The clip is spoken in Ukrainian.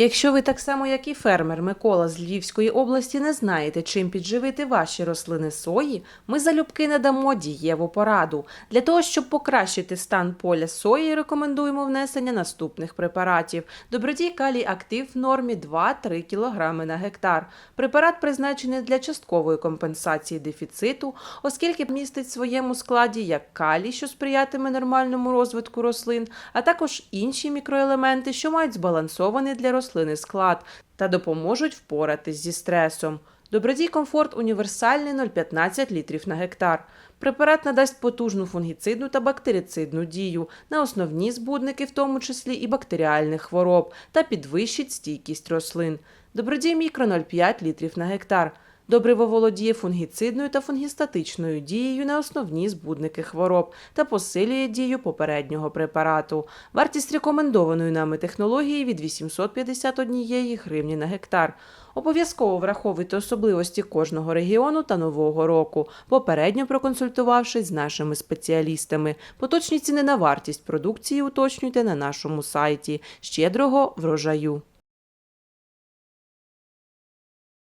Якщо ви так само, як і фермер Микола з Львівської області, не знаєте, чим підживити ваші рослини сої, ми залюбки надамо дієву пораду. Для того, щоб покращити стан поля сої, рекомендуємо внесення наступних препаратів. Добродій калій актив в нормі 2-3 кг на гектар. Препарат призначений для часткової компенсації дефіциту, оскільки містить в своєму складі як калій, що сприятиме нормальному розвитку рослин, а також інші мікроелементи, що мають збалансований для рослини склад та допоможуть впоратись зі стресом. Добродій комфорт універсальний 0,15 літрів на гектар. Препарат надасть потужну фунгіцидну та бактерицидну дію на основні збудники, в тому числі і бактеріальних хвороб, та підвищить стійкість рослин. Добродій мікро 0,5 літрів на гектар. Добриво володіє фунгіцидною та фунгістатичною дією на основні збудники хвороб та посилює дію попереднього препарату. Вартість рекомендованої нами технології від 851 гривні на гектар. Обов'язково враховуйте особливості кожного регіону та нового року, попередньо проконсультувавшись з нашими спеціалістами. Поточні ціни на вартість продукції уточнюйте на нашому сайті. Щедрого врожаю!